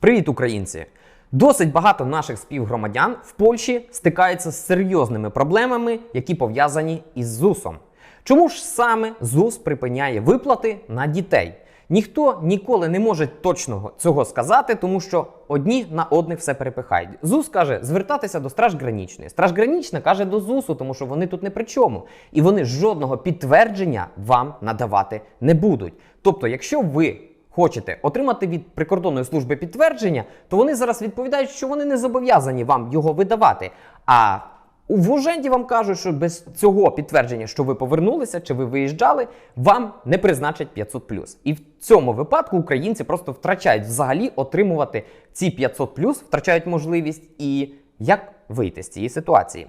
Привіт, українці! Досить багато наших співгромадян в Польщі стикаються з серйозними проблемами, які пов'язані із ЗУСом. Чому ж саме ЗУС припиняє виплати на дітей? Ніхто ніколи не може точно цього сказати, тому що одні на одних все перепихають. ЗУС каже звертатися до Страж Гранічної. Страж Гранічна каже до ЗУСу, тому що вони тут не при чому. І вони жодного підтвердження вам надавати не будуть. Тобто, якщо ви хочете отримати від прикордонної служби підтвердження, то вони зараз відповідають, що вони не зобов'язані вам його видавати. А у Вуженді вам кажуть, що без цього підтвердження, що ви повернулися чи ви виїжджали, вам не призначать 500 І в цьому випадку українці просто втрачають взагалі отримувати ці 500 втрачають можливість і як вийти з цієї ситуації.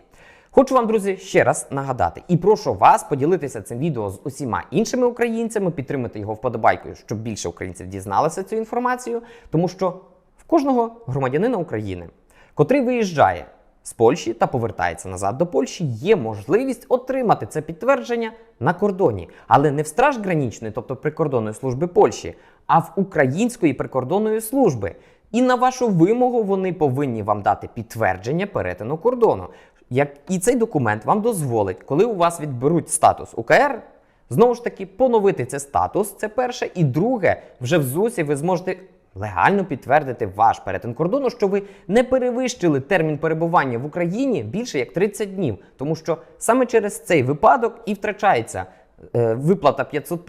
Хочу вам, друзі, ще раз нагадати і прошу вас поділитися цим відео з усіма іншими українцями, підтримати його вподобайкою, щоб більше українців дізналися цю інформацію, тому що в кожного громадянина України, котрий виїжджає з Польщі та повертається назад до Польщі, є можливість отримати це підтвердження на кордоні, але не в страж гранічної, тобто прикордонної служби Польщі, а в української прикордонної служби. І на вашу вимогу вони повинні вам дати підтвердження перетину кордону. Як і цей документ вам дозволить, коли у вас відберуть статус УКР, знову ж таки поновити цей статус. Це перше. І друге, вже в ЗУСі ви зможете легально підтвердити ваш перетин кордону, що ви не перевищили термін перебування в Україні більше як 30 днів, тому що саме через цей випадок і втрачається е, виплата 500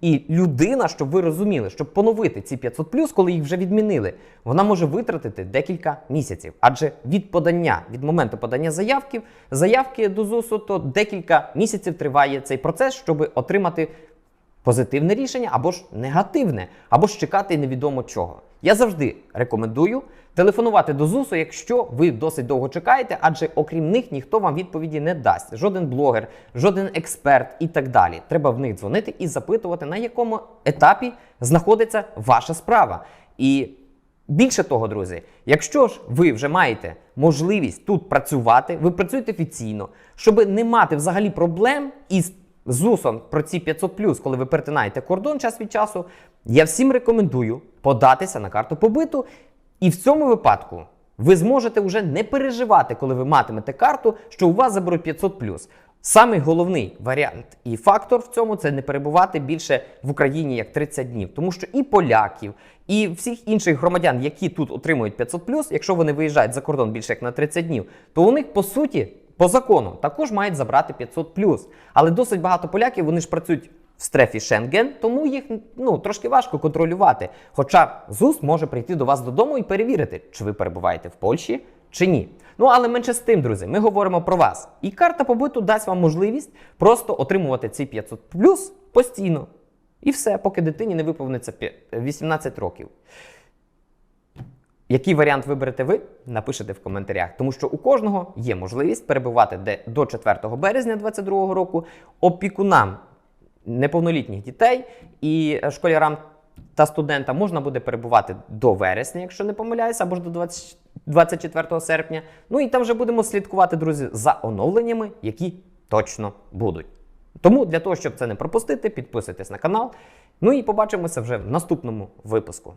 і людина, щоб ви розуміли, щоб поновити ці 500 коли їх вже відмінили, вона може витратити декілька місяців. Адже від подання, від моменту подання заявки, заявки до ЗУСу, то декілька місяців триває цей процес, щоб отримати позитивне рішення або ж негативне, або ж чекати невідомо чого. Я завжди рекомендую телефонувати до ЗУСу, якщо ви досить довго чекаєте, адже окрім них ніхто вам відповіді не дасть. Жоден блогер, жоден експерт і так далі. Треба в них дзвонити і запитувати, на якому етапі знаходиться ваша справа. І Більше того, друзі, якщо ж ви вже маєте можливість тут працювати, ви працюєте офіційно, щоб не мати взагалі проблем із ЗУСом про ці 500 коли ви перетинаєте кордон час від часу, я всім рекомендую податися на карту побиту. І в цьому випадку ви зможете вже не переживати, коли ви матимете карту, що у вас заберуть 500 Самий головний варіант і фактор в цьому це не перебувати більше в Україні як 30 днів, тому що і поляків, і всіх інших громадян, які тут отримують 500 якщо вони виїжджають за кордон більше як на 30 днів, то у них по суті по закону також мають забрати 500 Але досить багато поляків вони ж працюють в стрефі Шенген, тому їх ну трошки важко контролювати. Хоча ЗУС може прийти до вас додому і перевірити, чи ви перебуваєте в Польщі чи ні. Ну але менше з тим, друзі, ми говоримо про вас. І карта побиту дасть вам можливість просто отримувати ці 500 плюс постійно. І все, поки дитині не виповниться 18 років. Який варіант виберете ви, напишете в коментарях, тому що у кожного є можливість перебувати де до 4 березня 2022 року опікунам неповнолітніх дітей і школярам та студентам можна буде перебувати до вересня, якщо не помиляюся, або ж до 20, 24 серпня. Ну і там вже будемо слідкувати, друзі, за оновленнями, які точно будуть. Тому для того, щоб це не пропустити, підписуйтесь на канал. Ну і побачимося вже в наступному випуску.